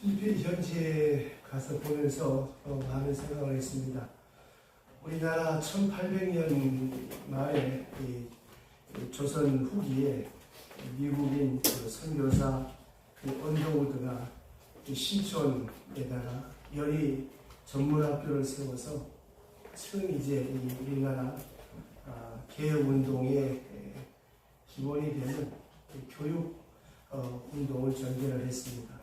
필리핀 현지에 가서 보면서 어, 많은 생각을 했습니다. 우리나라 1800년 말에 조선 후기에 미국인 그 선교사 그 언더우드가 이 신촌에다가 연희 전문 학교를 세워서 처음 이제 이 우리나라 아, 개혁 운동의 기본이 되는 이 교육 어, 운동을 전개를 했습니다.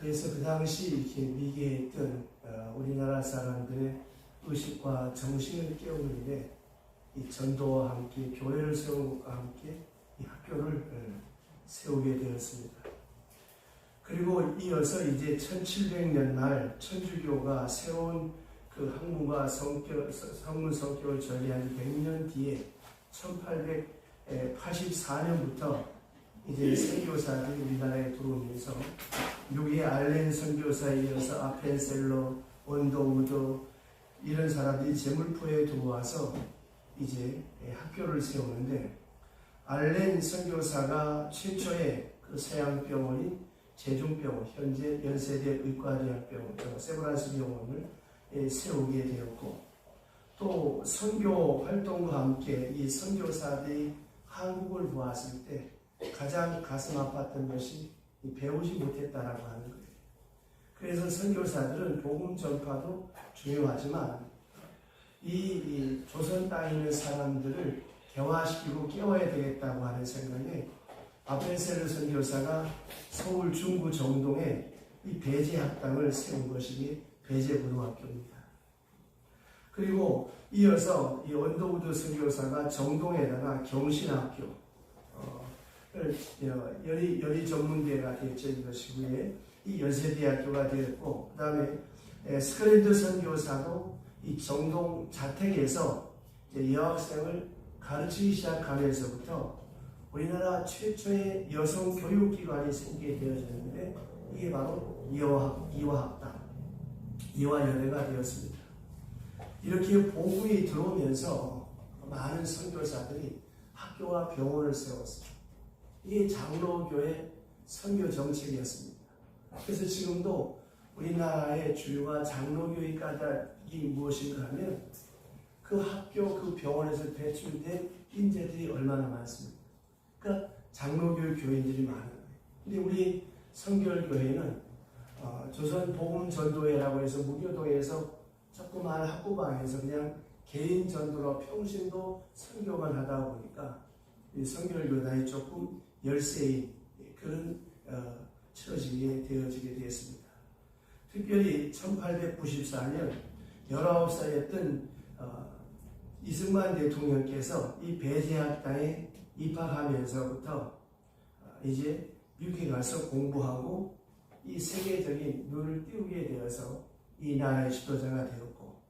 그래서 그 당시 이렇게 미개했던 어, 우리나라 사람들의 의식과 정신을 깨우는데 이 전도와 함께 교회를 세우고 함께 이 학교를 어, 세우게 되었습니다. 그리고 이어서 이제 1700년 말 천주교가 새로운 그 학문과 성격, 성문 성격을 전개한 100년 뒤에 1884년부터 이제 선교사들이 우리나라에 들어오면서 미국의 알렌 선교사에 이어서 아펜셀러, 원더우드 이런 사람들이 제물포에 들어와서 이제 학교를 세우는데 알렌 선교사가 최초의 그 서양 병원인 제중병원, 현재 연세대 의과대학병원, 세브란스 병원을 예, 세우게 되었고 또 선교 활동과 함께 이 선교사들이 한국을 보았을 때 가장 가슴 아팠던 것이 이 배우지 못했다라고 하는 거예요. 그래서 선교사들은 복음 전파도 중요하지만 이, 이 조선 땅에 있는 사람들을 개화시키고 깨워야 되겠다고 하는 생각에 아펜셀르 선교사가 서울 중구 정동에 이 배제학당을 세운 것이 배제고등학교입니다. 그리고 이어서 이 언더우드 선교사가 정동에다가 경신학교 어, 열이 열이 전문대가 이것이 후에 이 연세대학교가 되었고 그다음에 스크랜드 선 교사도 이 정동 자택에서 여학생을 가르치기 시작하면서부터 우리나라 최초의 여성 교육기관이 생기게 되어졌는데 이게 바로 이화학, 이화학당, 이화여대가 되었습니다. 이렇게 복음이 들어오면서 많은 선교사들이 학교와 병원을 세웠어요. 이게 장로교의 선교 정책이었습니다. 그래서 지금도 우리나라의 주요가 장로교의 까닭이 무엇인가 하면 그 학교, 그 병원에서 배출된 인재들이 얼마나 많습니까? 그러니까 장로교 교인들이 많은 거예요. 근데 우리 성결교회는 어, 조선 복음 전도회라고 해서 무교동에서 조그마한 학구방에서 그냥 개인 전도로 평신도 선교만 하다 보니까 이 성결교단이 조금 열세인 그런 어, 처지게 되어지게 되었습니다. 특별히 1894년 19살이었던 어, 이승만 대통령께서 이 배제학당에 입학하면서부터 어, 이제 미국에 가서 공부하고 이 세계적인 눈을 띄우게 되어서 이 나라의 지도자가 되었고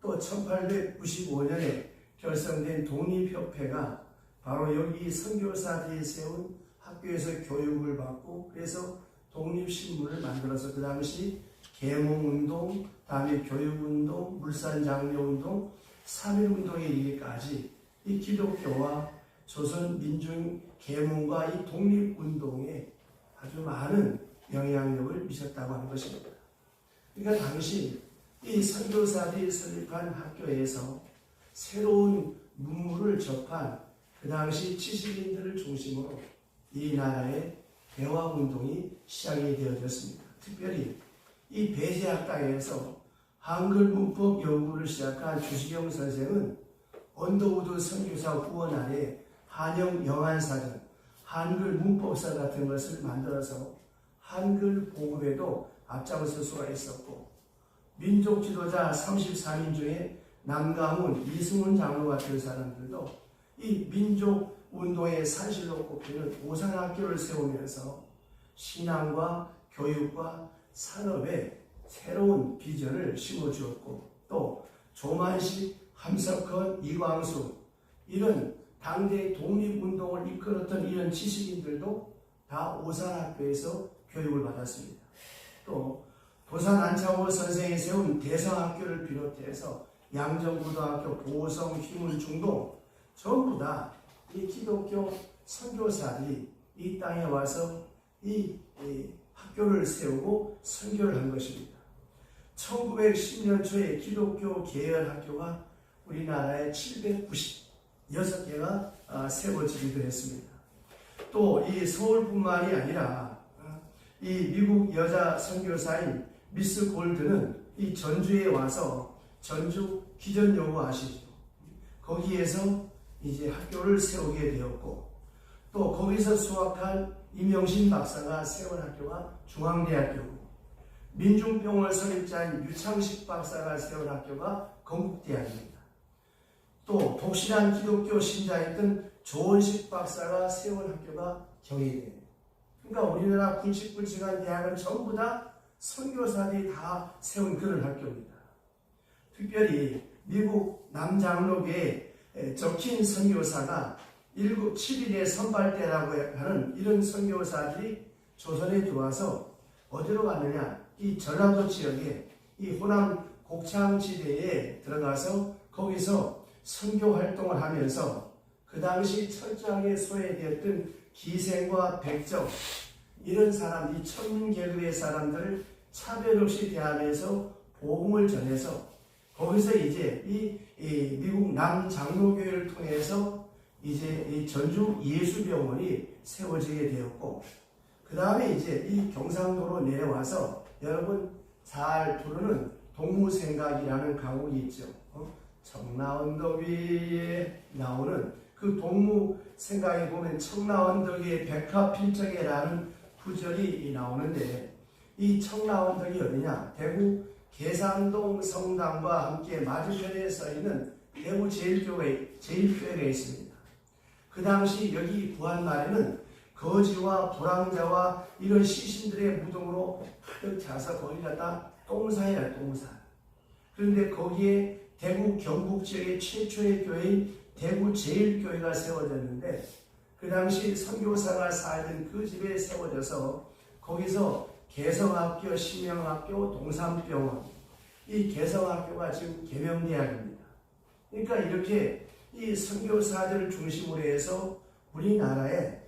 또 1895년에 결성된 독립협회가 바로 여기 선교사들이 세운 학교에서 교육을 받고 그래서 독립신문을 만들어서 그 당시 계몽운동, 다음에 교육운동, 물산장려운동, 3.1운동에 이르기까지 이 기독교와 조선 민중 계몽과 이 독립운동에 아주 많은 영향력을 미쳤다고 하는 것입니다. 그러니까 당시 이 선교사들이 설립한 학교에서 새로운 문물을 접한 그 당시 지식인들을 중심으로 이 나라의 대화 운동이 시작이 되어졌습니다. 특별히 이 배제학당에서 한글 문법 연구를 시작한 주시경 선생은 언더우드 선교사 후원 아래 한영 영한사전, 한글 문법사 같은 것을 만들어서 한글 보급에도 앞장설 수가 있었고 민족 지도자 33인 중에 남가문, 이승훈 장로 같은 사람들도 이 민족 운동의 산실로 꼽히는 오산학교를 세우면서 신앙과 교육과 산업에 새로운 비전을 심어주었고 또 조만식, 함석헌, 이광수 이런 당대 독립운동을 이끌었던 이런 지식인들도 다 오산학교에서 교육을 받았습니다. 또 부산 안창호 선생이 세운 대성학교를 비롯해서 양정고등학교, 보성, 휘문, 중동 전부 다 이 기독교 선교사들이 이 땅에 와서 이, 이 학교를 세우고 선교를 한 것입니다. 1910년 초에 기독교 계열 학교가 우리나라에 796개가 아, 세워지기도 했습니다. 또 이 서울뿐만이 아니라 아, 이 미국 여자 선교사인 미스 골드는 이 전주에 와서 전주 기전여고 아시죠? 거기에서 이제 학교를 세우게 되었고 또 거기서 수학한 임영신 박사가 세운 학교가 중앙대학교고 민중병원 설립자인 유창식 박사가 세운 학교가 건국대학입니다. 또 독실한 기독교 신자였던 조원식 박사가 세운 학교가 경희대입니다. 그러니까 우리나라 굵직굵직한 대학은 전부 다 선교사들이 다 세운 그런 학교입니다. 특별히 미국 남장로교에 적힌 선교사가 7, 7일의 선발대라고 하는 이런 선교사들이 조선에 들어와서 어디로 갔느냐? 이 전라도 지역에 이 호남 곡창지대에 들어가서 거기서 선교 활동을 하면서 그 당시 철저하게 소외되었던 기생과 백정 이런 사람, 이 천계급의 사람들을 차별 없이 대하면서 복음을 전해서 거기서 이제 이, 이 미국 남장로교회를 통해서 이제 이 전주 예수병원이 세워지게 되었고 그 다음에 이제 이 경상도로 내려와서 여러분 잘 부르는 동무생각이라는 가곡이 있죠. 어? 청라 언덕 위에 나오는 그 동무생각에 보면 청라 언덕 위에 백합필정에라는 구절이 나오는데 이 청라 언덕이 어디냐? 대구 계산동 성당과 함께 맞은편에 서 있는 대구 제일교회, 제일교회가 있습니다. 그 당시 여기 구한말에는 거지와 불황자와 이런 시신들의 무덤으로 가득 차서 거기가 다 똥사야 똥사. 그런데 거기에 대구 경북 지역의 최초의 교회인 대구 제일교회가 세워졌는데 그 당시 선교사가 살던 그 집에 세워져서 거기서 개성학교, 신명학교, 동산병원 이 개성학교가 지금 개명대학입니다. 그러니까 이렇게 이 선교사들을 중심으로 해서 우리나라에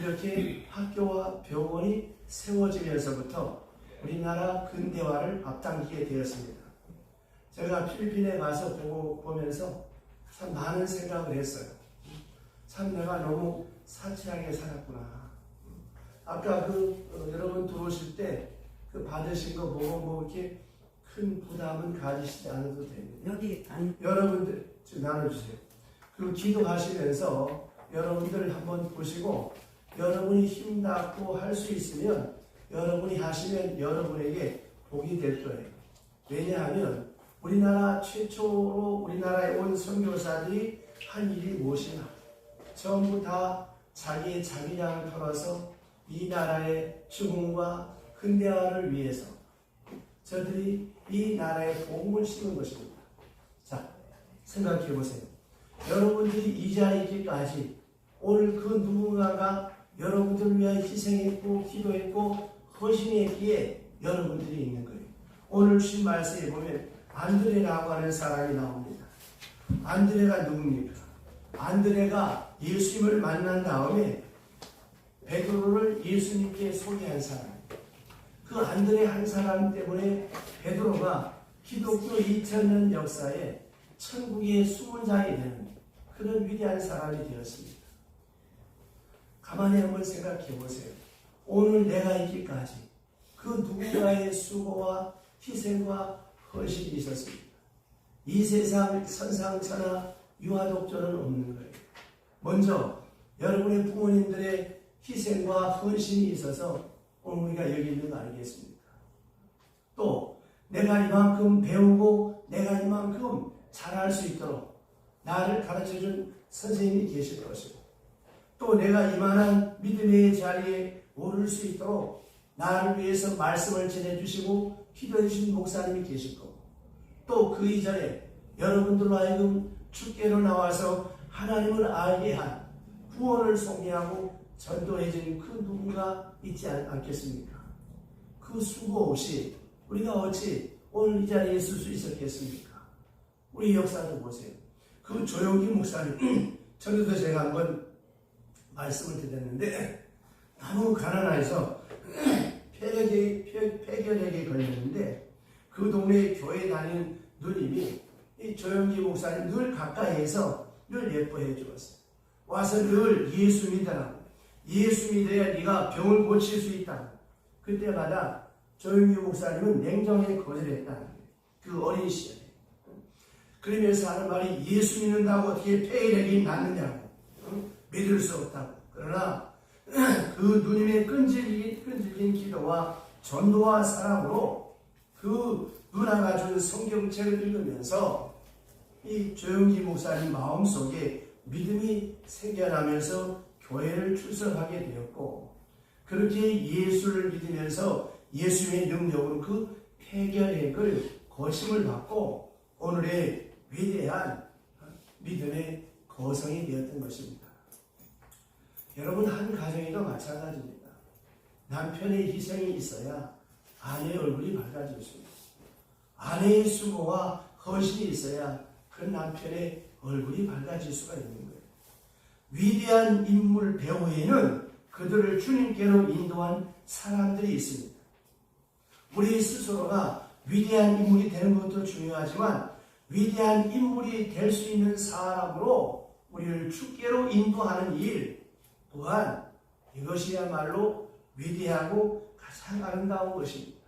이렇게 학교와 병원이 세워지면서부터 우리나라 근대화를 앞당기게 되었습니다. 제가 필리핀에 가서 보고 보면서 참 많은 생각을 했어요. 참 내가 너무 사치하게 살았구나. 아까 그 어, 여러분 들어오실 때 그 받으신 거 보고 뭐 이렇게 큰 부담은 가지시지 않아도 됩니다. 여기 안 여러분들 좀 나눠주세요. 그리고 기도하시면서 여러분들 한번 보시고 여러분이 힘닿고 할 수 있으면 여러분이 하시면 여러분에게 복이 될 거예요. 왜냐하면 우리나라 최초로 우리나라에 온 선교사들이 한 일이 무엇이냐? 전부 다 자기의 자기량을 털어서 이 나라의 죽음과 근대화를 위해서 저들이 이 나라에 복음을 심은 것입니다. 자, 생각해 보세요. 여러분들이 이 자리에까지 오늘 그 누군가가 여러분들을 위하여 희생했고 기도했고 헌신했기에 여러분들이 있는 거예요. 오늘 주신 말씀에 보면 안드레라고 하는 사람이 나옵니다. 안드레가 누굽니까? 안드레가 예수님을 만난 다음에 베드로를 예수님께 소개한 사람. 그 안드레 한 사람 때문에 베드로가 기독교 2000년 역사에 천국의 수문장이 되는 그런 위대한 사람이 되었습니다. 가만히 한번 생각해 보세요. 오늘 내가 있기까지 그 누군가의 수고와 희생과 헌신이 있었습니다. 이 세상 선상처나 유아독존은 없는 거예요. 먼저 여러분의 부모님들의 희생과 헌신이 있어서 오늘 우리가 여기 있는 거 아니겠습니까? 또 내가 이만큼 배우고 내가 이만큼 잘할 수 있도록 나를 가르쳐준 선생님이 계실 것이고 또 내가 이만한 믿음의 자리에 오를 수 있도록 나를 위해서 말씀을 전해주시고 기도해 주신 목사님이 계실 거고 또 그 이전에 여러분들로 하여금 축계로 나와서 하나님을 알게 한 구원을 소개하고 전도해준 그 누군가 있지 않, 않겠습니까? 그 수고 없이 우리가 어찌 오늘 이 자리에 있을 수 있었겠습니까? 우리 역사를 보세요. 그 조용기 목사님, 전에도 제가 한번 말씀을 드렸는데 너무 가난해서 폐결에, 폐- 폐결핵에 걸렸는데 그 동네 교회 다니는 누님이 이 조영기 목사님 늘 가까이에서 늘 예뻐해 주었어요. 와서 늘 예수 믿어라. 예수 믿어야 네가 병을 고칠 수 있다. 그때마다 조영기 목사님은 냉정하게 거절했다. 그 어린 시절에. 그러면서 하는 말이 예수 믿는다고 어떻게 폐혈핵이 낫느냐고. 응? 믿을 수 없다고. 그러나 그 누님의 끈질긴, 끈질긴 기도와 전도와 사랑으로 그 누나가 준 성경책을 읽으면서 이 조영기 목사님 마음속에 믿음이 생겨나면서 교회를 출석하게 되었고 그렇게 예수를 믿으면서 예수의 능력으로 그 폐결핵을 거심을 받고 오늘의 위대한 믿음의 거성이 되었던 것입니다. 여러분 한 가정에도 마찬가지입니다. 남편의 희생이 있어야 아내의 얼굴이 밝아졌습니다. 아내의 수고와 헌신이 있어야 그 남편의 얼굴이 밝아질 수가 있는 거예요. 위대한 인물 배후에는 그들을 주님께로 인도한 사람들이 있습니다. 우리 스스로가 위대한 인물이 되는 것도 중요하지만 위대한 인물이 될 수 있는 사람으로 우리를 주께로 인도하는 일 또한 이것이야말로 위대하고 가장 아름다운 것입니다.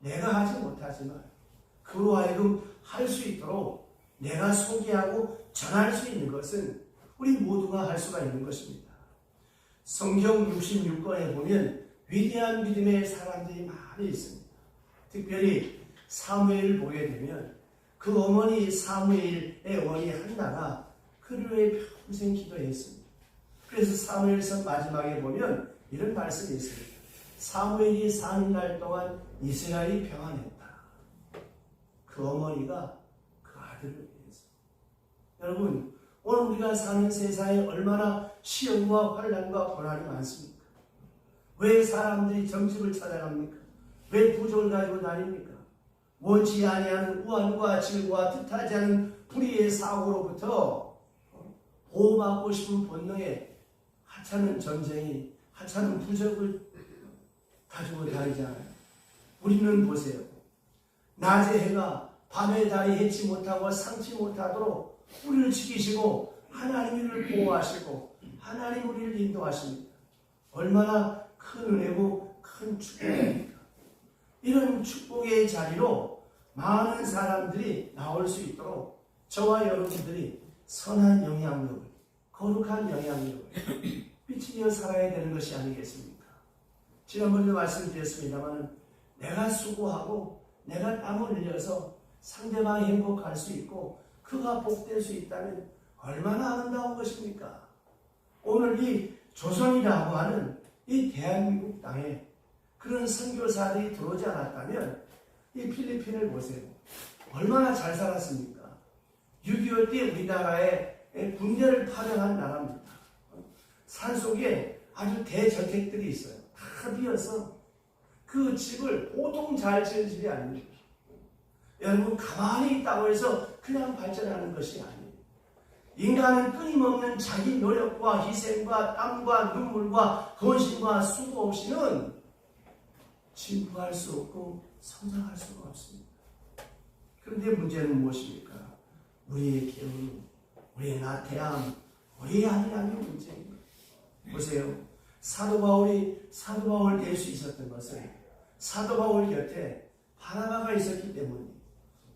내가 하지 못하지만 그로 하여금 할 수 있도록 내가 소개하고 전할 수 있는 것은 우리 모두가 할 수가 있는 것입니다. 성경 66권에 보면 위대한 믿음의 사람들이 많이 있습니다. 특별히 사무엘을 보게 되면 그 어머니 사무엘의 어머니 한나가 그를 위해 평생 기도했습니다. 그래서 사무엘서 마지막에 보면 이런 말씀이 있습니다. 사무엘이 사는 날 동안 이스라엘이 평안했다. 그 어머니가 그 아들을 위해서. 여러분, 오늘 우리가 사는 세상에 얼마나 시험과 환란과 고난이 많습니까? 왜 사람들이 점집을 찾아갑니까? 왜 부족을 가지고 다닙니까? 원치 아니하는 우환과 질과 뜻하지 않은 불의의 사고로부터 보호받고 싶은 본능에 하찮은 전쟁이 하찮은 부적을 가지고 다니잖아요. 우리는 보세요. 낮의 해가 밤의 달이 해치 못하고 상치 못하도록 우리를 지키시고 하나님 우리를 보호하시고 하나님 우리를 인도하십니다. 얼마나 큰 은혜고 큰 축복입니까? 이런 축복의 자리로 많은 사람들이 나올 수 있도록 저와 여러분들이 선한 영향력을, 거룩한 영향력을 미치며 살아야 되는 것이 아니겠습니까? 지난번에도 말씀드렸습니다만 내가 수고하고 내가 땀을 흘려서 상대방이 행복할 수 있고 그가 복될 수 있다면 얼마나 아름다운 것입니까? 오늘 이 조선이라고 하는 이 대한민국 땅에 그런 선교사들이 들어오지 않았다면 이 필리핀을 보세요. 얼마나 잘 살았습니까? 6.25 때 우리나라에 군대를 파병한 나라입니다. 산 속에 아주 대저택들이 있어요. 다 비어서 그 집을 보통 잘 지은 집이 아닙니다. 여러분 가만히 있다고 해서 그냥 발전하는 것이 아니에요. 인간은 끊임없는 자기 노력과 희생과 땀과 눈물과 헌신과 수고 없이는 진부할 수 없고 성장할 수가 없습니다. 그런데 문제는 무엇입니까? 우리의 게으름, 우리의 나태함, 우리의 아니함이 문제입니다. 보세요. 사도 바울이 사도 바울 될 수 있었던 것은 사도 바울 곁에 바나바가 있었기 때문입니다.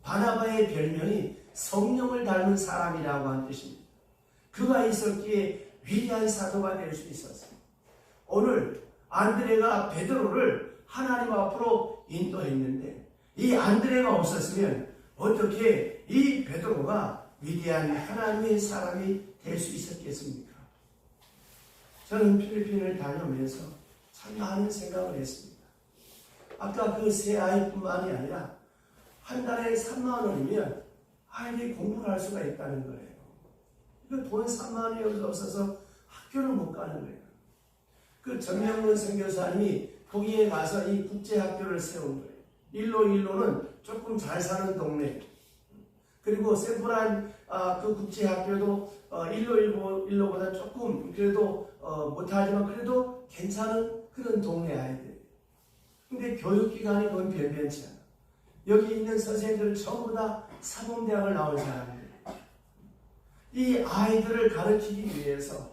바나바의 별명이 성령을 닮은 사람이라고 한 뜻입니다. 그가 있었기에 위대한 사도가 될 수 있었어요. 오늘 안드레가 베드로를 하나님 앞으로 인도했는데 이 안드레가 없었으면 어떻게 이 베드로가 위대한 하나님의 사람이 될 수 있었겠습니까? 저는 필리핀을 다녀오면서 참 많은 생각을 했습니다. 아까 그 세 아이뿐만이 아니라 한 달에 3만 원이면 아이들이 공부를 할 수가 있다는 거예요. 이거 돈 3만 원이 없어서 학교를 못 가는 거예요. 그 정명근 선교사님이 거기에 가서 이 국제학교를 세운 거예요. 일로 일로는 조금 잘 사는 동네. 그리고 샌프란 아, 그 국제학교도 어, 일로 일로 일로보다 조금 그래도 어, 못하지만 그래도 괜찮은 그런 동네 아이들. 근데 교육기관이 그건 변변치 않아. 여기 있는 선생님들 전부 다 사범대학을 나온 사람들. 이 아이들을 가르치기 위해서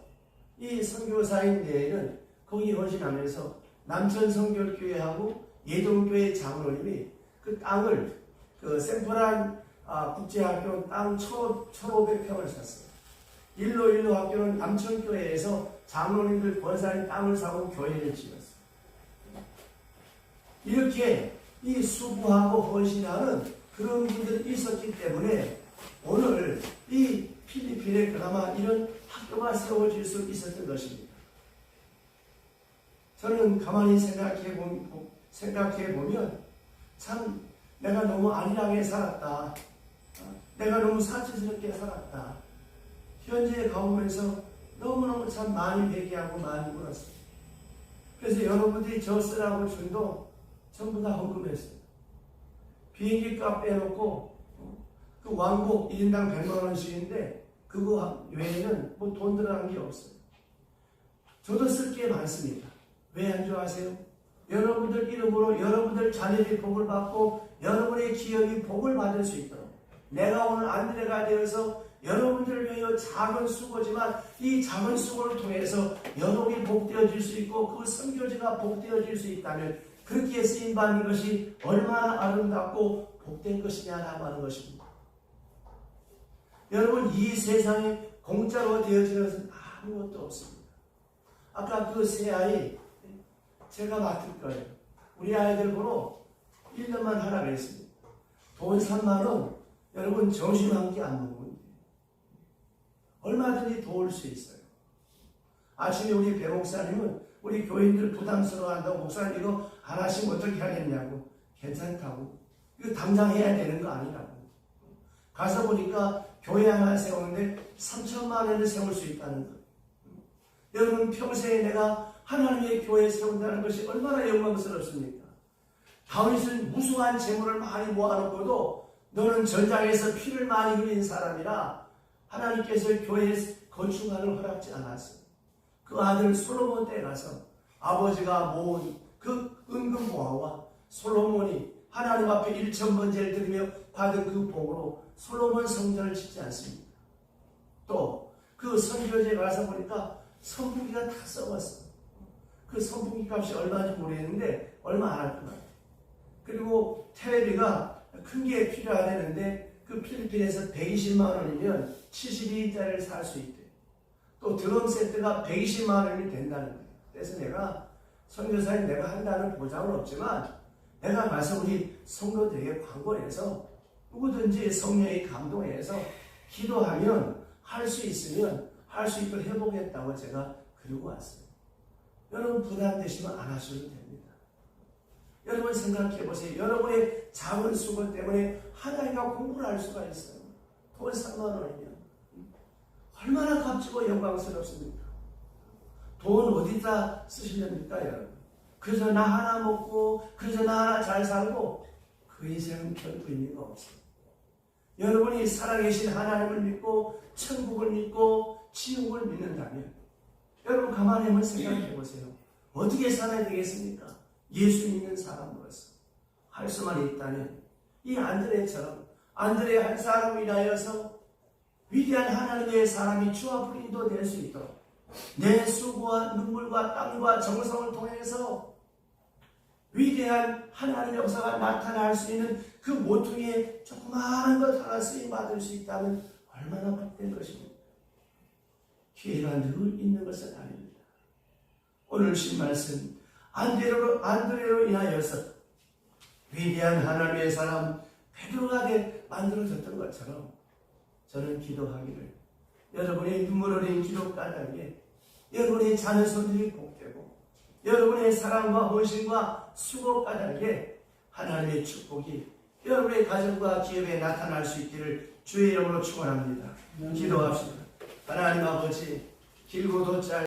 이 선교사인 내에는 거기 헌신하면서 남천 성결교회하고 예동교회 장로님이 그 땅을 그 센트럴 아, 국제학교 땅 1,500평을 샀어요. 일로 일로 학교는 남천교회에서 장로님들 권사님 땅을 사고 교회를 지었어요. 이렇게 이 수고하고 헌신하는 그런 분들이 있었기 때문에 오늘 이 필리핀에 그나마 이런 학교가 세워질 수 있었던 것입니다. 저는 가만히 생각해 보면, 생각해 보면 참 내가 너무 안일하게 살았다. 어, 내가 너무 사치스럽게 살았다. 현재에 가보면서 너무너무 참 많이 회개하고 많이 울었습니다. 그래서 여러분들이 저 쓰라고 준도 전부 다 헌금했어요. 비행기 값 빼놓고 어, 그 왕복 1인당 100만 원씩인데 그거 외에는 뭐 돈 들어간 게 없어요. 저도 쓸 게 많습니다. 왜 안 좋아하세요? 여러분들 이름으로 여러분들 자녀들이 복을 받고 여러분의 기업이 복을 받을 수 있도록 내가 오늘 안드레가 되어서 여러분들을 위하여 작은 수고지만 이 작은 수고를 통해서 여러분이 복되어질 수 있고 그 선교지가 복되어질 수 있다면 그렇게 쓰임 받는 것이 얼마나 아름답고 복된 것이냐라고 하는 것입니다. 여러분 이 세상에 공짜로 되어지는 것은 아무것도 없습니다. 아까 그 세 아이 제가 맡을 거예요. 우리 아이들 보러 1년만 하라 그랬습니다. 돈 3만 원 여러분 점심 한 끼 안 먹으면 돼요. 얼마든지 도울 수 있어요. 아침에 우리 배 목사님은 우리 교인들 부담스러워한다고 목사님 이거 안 하시면 어떻게 하겠냐고 괜찮다고 이거 당장 해야 되는 거 아니라고 가서 보니까 교회 하나 세우는데 3천만 원을 세울 수 있다는 것 여러분 평생에 내가 하나님의 교회 세운다는 것이 얼마나 영광스럽습니까? 다윗은 무수한 재물을 많이 모아놓고도 너는 전장에서 피를 많이 흘린 사람이라 하나님께서 교회에 건축하는 허락지 않았어요. 그 아들 솔로몬 때 가서 아버지가 모은 그 은금 보화와 솔로몬이 하나님 앞에 일천 번제를 드리며 받은 그 복으로 솔로몬 성전을 짓지 않습니다. 또 그 선교지에 가서 보니까 선풍기가 다 썩었어. 그 선풍기 값이 얼마인지 모르겠는데 얼마 안 할 것 같아. 그리고 텔레비가 큰 게 필요하다는데 그 필리핀에서 120만 원이면 72인짜리를 살 수 있대. 또 드럼 세트가 120만 원이 된다는 거예요. 그래서 내가 선교사님 내가 한다는 보장은 없지만 내가 가서 우리 성도들에게 광고해서 누구든지 성령의 감동해서 기도하면 할 수 있으면 할 수 있도록 해보겠다고 제가 그러고 왔어요. 여러분 부담되시면 안 하셔도 됩니다. 여러분 생각해 보세요. 여러분의 작은 수고 때문에 하나님과 공부를 할 수가 있어요. 돈 3만 원이면 얼마나 값지고 영광스럽습니까? 돈 어디다 쓰시렵니까, 여러분? 그래서 나 하나 먹고, 그래서 나 하나 잘 살고, 그 인생은 결코 의미가 없어요. 여러분이 살아계신 하나님을 믿고, 천국을 믿고, 지옥을 믿는다면, 여러분 가만히 한번 생각해 보세요. 어떻게 살아야 되겠습니까? 예수 믿는 사람으로서. 할 수만 있다면, 이 안드레처럼, 안드레 한 사람을 인하여서 위대한 하나님의 사람이 주와 불인도 될 수 있도록 내 수고와 눈물과 땀과 정성을 통해서 위대한 하나님의 역사가 나타날 수 있는 그 모퉁이에 조그마한 것 하나 쓰임 받을 수 있다면 얼마나 복된 것입니까? 기회가 늘 있는 것은 아닙니다. 오늘 신 말씀 안드레로, 안드레로 인하여서 위대한 하나님의 사람 베드로가 돼 만들어졌던 것처럼 저는 기도하기를 여러분의 눈물 흘린 기도 까닭에 여러분의 자녀 손들이 복되고 여러분의 사랑과 헌신과 수고 까닭에 하나님의 축복이 여러분의 가정과 기업에 나타날 수 있기를 주의 이름으로 축원합니다. 기도합시다. 하나님 아버지 길고도 짧